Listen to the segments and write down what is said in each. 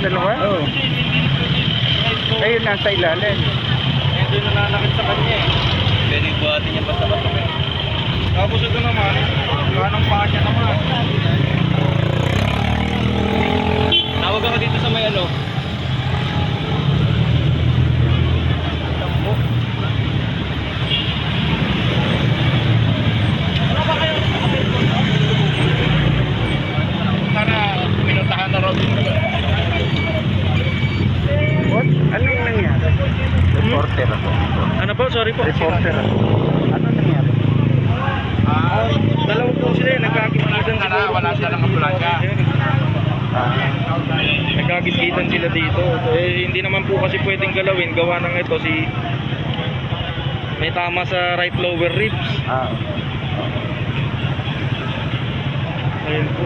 dalawa? Oo. Ayun, nasa ilalim. Eh, doon na nanakit sa kanya eh. Pwede buhatin niya basta-basta eh. Tapos ito naman, kanang paa niya naman. Tawag ako dito sa may ano. Sana pinuntahan na rin. What? Anong nangyari? Reporter ako. Ano po? Ako. Ano nangyari? Ah, dalawa po sila eh, nagkakit-kitan sila. Wala sila ng ambulansya. Ah, Nagkakit-kitan sila dito. Eh, hindi naman po kasi pwedeng galawin. Gawa ng ito si... May tama sa right lower ribs. ah. Ayun po.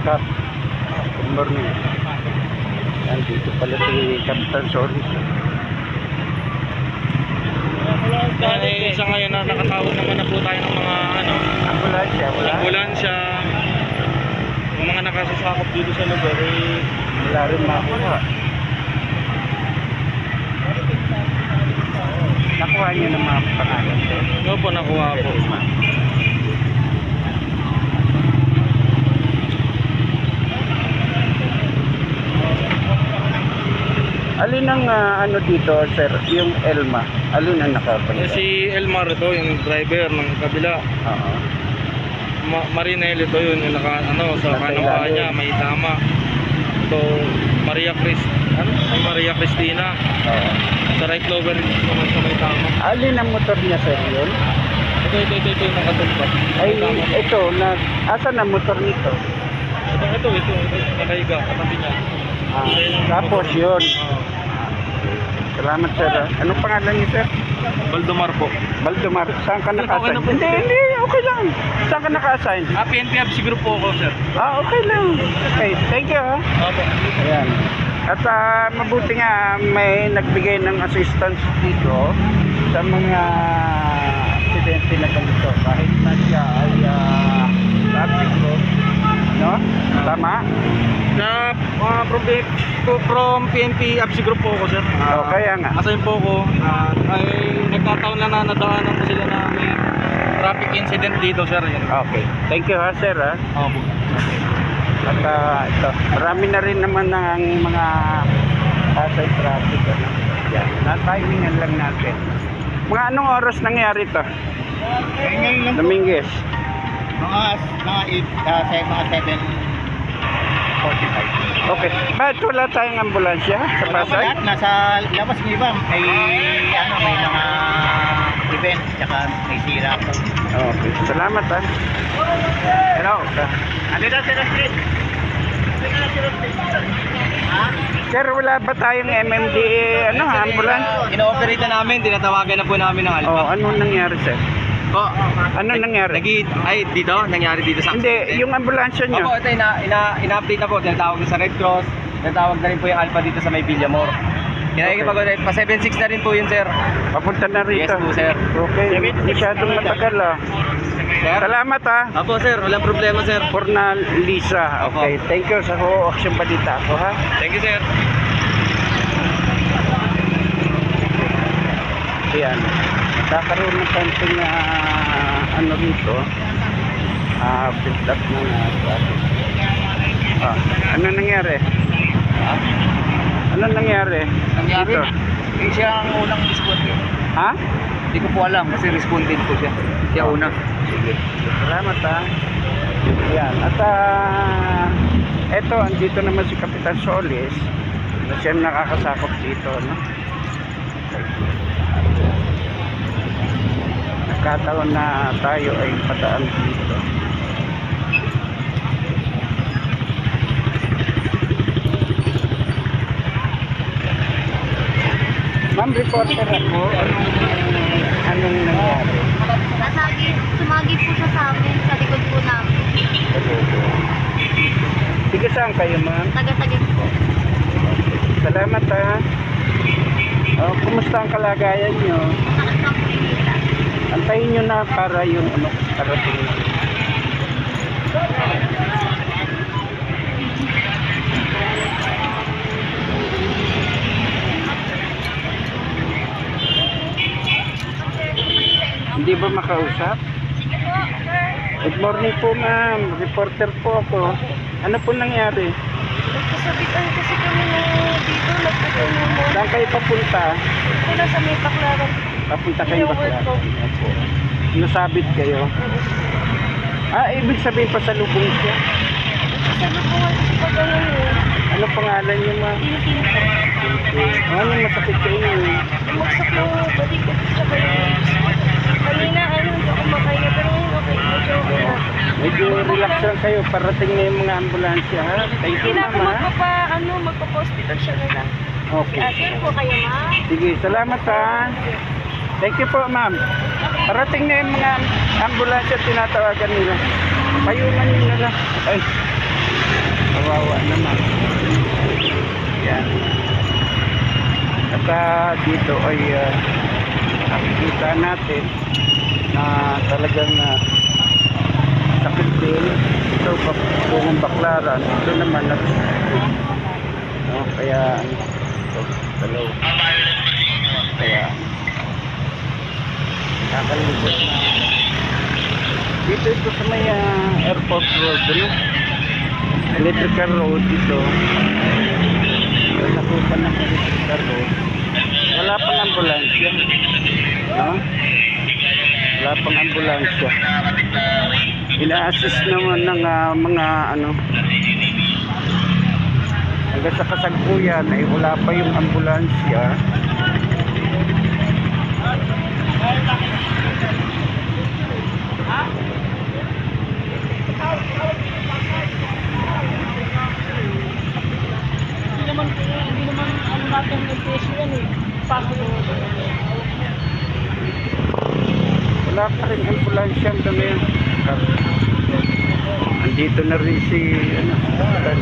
Kap. Good morning. Yan, dito pala si Captain Solis. Yan, eh, sa ngayon na nakatawag naman na po tayo ng mga ano, Ambulansya, ambulansya. Yung mga nakasasakop dito sa lugar eh, Wala rin makuha. Nakuha niyo ng mga pangalan. ano po nakuha po. Alin ang ah, ano dito, sir? Yung Elma. Alin ang Eh, nakapansin? si Elmar ito, yung driver ng kabila. Oo. Ma Marinel ito yun, yung naka, ano, sa Nasa kanang paa ilalim. niya, may tama. Ito, Maria Chris, ano? Ay, Maria Cristina. Oo. Sa right lower naman sa may tama. Alin ang motor niya, sir, yun? Ito, ito, ito, ito, yung nakatulpas. Ay, May tama. ito, na, asan ang motor nito? Ito, ito, ito, ito, nakahiga, katabi niya. Ah, tapos yun. Salamat, sir. ah. Anong pangalan niyo, sir? Baldomar po. Baldemar. Saan ka naka-assign? Hindi, hindi. Okay lang. Saan ka naka-assign? Ah, PNP siguro po ako, sir. Ah, okay lang. Okay, thank you, ha. Opo. Ayan. At ah, mabuti nga may nagbigay ng assistance dito sa mga aksidente na ganito. Kahit na siya ay uh, traffic road. No? Tama? Na, uh, from, to- from PNP Absi Group po ako, sir. Oh, kaya nga. Asayin po ako, ah, ay nagkataon lang na nadaanan ko sila na may traffic incident dito, sir. Yan. Okay. Thank you, ha, sir, ha. Opo. At ah, ito, marami na rin naman ng mga asay traffic. Ano? Yan. Na-timingan lang natin. Mga anong oras nangyari to? Ngayon lang Dominguez. Mga, mga, uh, mga 7, 45. Okay. Bakit wala tayong ambulansya sa Pasay? nasa labas ng iba, may, ano, may mga event, tsaka may sira po. Okay. Salamat ha. Hello. Ano na? Ano na, sir, wala ba tayong MMDA ano, ambulance? Ino-operate na namin, tinatawagan na po namin ng Oh, ano nangyari sir? Po. Ano nangyari? Nagi, ay, dito? Nangyari dito sa Hindi, yung ambulansya Opo, nyo. ito, ina, ina, ina-update na po. Tinatawag na sa Red Cross. Tinatawag na rin po yung Alpha dito sa may Villamor. Kinakikipag-update. Pa 7.6 na rin po yun, sir. Papunta na Yes rito. po, sir. Okay, masyadong matagal ah. Sir? Salamat ah. Opo, sir. Walang problema, sir. Porna Lisa. Okay, thank you sa Ho Action Balita ako ha. Thank you, sir. Ayan. Kakaroon ng konting ah, ano rito. Ah, build up ng traffic. Ah, ano nangyari? Ano nangyari? Nangyari? Dito? Eh, siya ang unang respondent. Ha? Hindi ko po alam kasi respondent po siya. Siya una. Sige. Salamat ha. Yan. At ah, eto, andito naman si Kapitan Solis na siya nakakasakop dito. No? Nagkataon na tayo ay padaan dito. Ma'am, reporter ako. Anong, anong nangyari? Nasagi, sumagi po siya sa amin, sa likod po namin. Sige, saan kayo, ma'am? Taga-tagig po. Salamat, ha. Oh, kumusta ang kalagayan nyo? Sakit na po yung hita. Antayin nyo na para yung ano, parating. Hindi ba makausap? Good morning po ma'am, reporter po ako. Ano po nangyari? Nagkasabitan kasi kami na dito, nagkakaroon mo. Saan kayo papunta? Wala sa may paklaran. Papunta kayo ba? Ko. Nasabit kayo? Ah, ibig sabihin pa sa lubong siya. Sabi ko nga kasi pag ano pangalan niyo ma'am? tinitin ko. Ano masakit sa inyo? Bumagsak yung balik ko sa kayo. Kanina ano, hindi ako makahinga, pero ngayon okay, medyo okay na. Medyo relax lang kayo. Parating na yung mga ambulansya ha. Thank you Kailangan ma'am ha. magpapa, ano, magpapa-hospital siya na lang. Okay. Ate po kayo, ma? Sige, salamat ha. Thank you po ma'am. Parating na yung mga ambulansya tinatawagan nila. Payungan nyo na lang. Ay. Kawawa naman. Yan. At dito ay ah, nakikita natin na talagang uh, sakit din. Ito, buong baklaran. Ito naman, nag no, kaya, ano, ito, dalawa. Kaya, nakakalibot na. Dito ito sa may ah, airport road, ano? Electrical road dito. Nakupan ng electrical road. Wala pang ambulansya. No? Wala pang ambulansya. Ina-assist naman ng ah, mga ano hanggang sa kasagpuyan ay wala pa yung ambulansya. Eh. Wala pa rin ambulansya dami. Andito na rin si ano, hospital.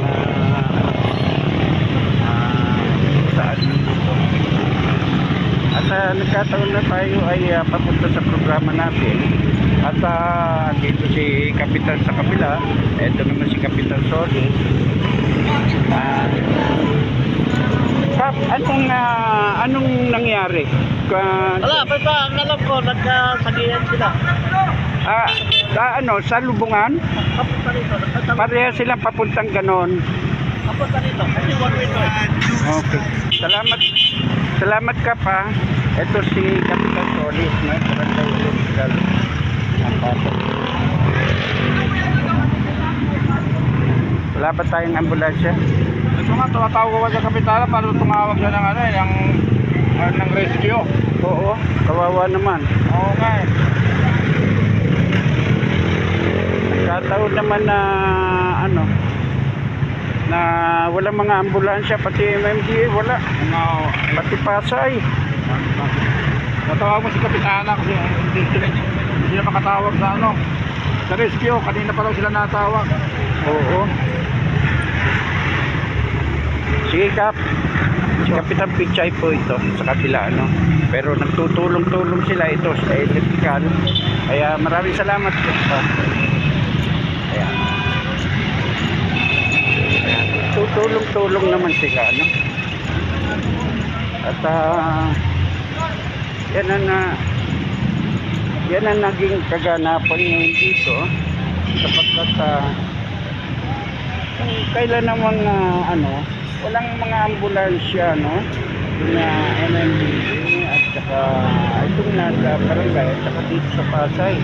Ah, ah, saan dito. At ah, nagkataon na tayo ay ah, papunta sa programa natin. At ah, dito si Kapitan sa kabila. Ito naman si Kapitan Solis. Ah, Kap, anong, ah, anong nangyari? Ka- Wala, basta ang alam ko, nagkasagihan sila. Ah, sa ano, sa lubungan? Kapunta rito. Pareha silang papuntang ganon. Kapunta rito, kasi one way to eh. Okay. Salamat. Salamat ka pa. Ito si Kapitan Solis, no? Barangay Electrical. Ang bata. Wala ba tayong ambulansya? Ito nga, tumatawag ko sa kapitala para tumawag siya ng ano, yung, uh, ng rescue. Oo, kawawa naman. Oo nga eh. Nagkataon naman na ano na wala mga ambulansya pati MMDA wala Mga, pati Pasay natawag mo si kapitana kasi hindi sila, hindi sila makatawag sa ano, sa rescue. Kanina pa lang sila natawag. Oo. Sige Kap. Si Kapitan Pichay po ito sa kabila ano. Pero nagtutulong-tulong sila ito sa electrical. Kaya maraming salamat po. Ayan. Tutulong-tulong naman sila ano. At ah, yan ang na yan ang naging kaganapan ngayon dito sapagkat kung kailan namang ah, ano, walang mga ambulansya, no? Na MMDA at saka itong nasa barangay at saka dito sa Pasay,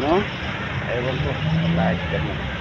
no? Ewan ko, bakit ganun.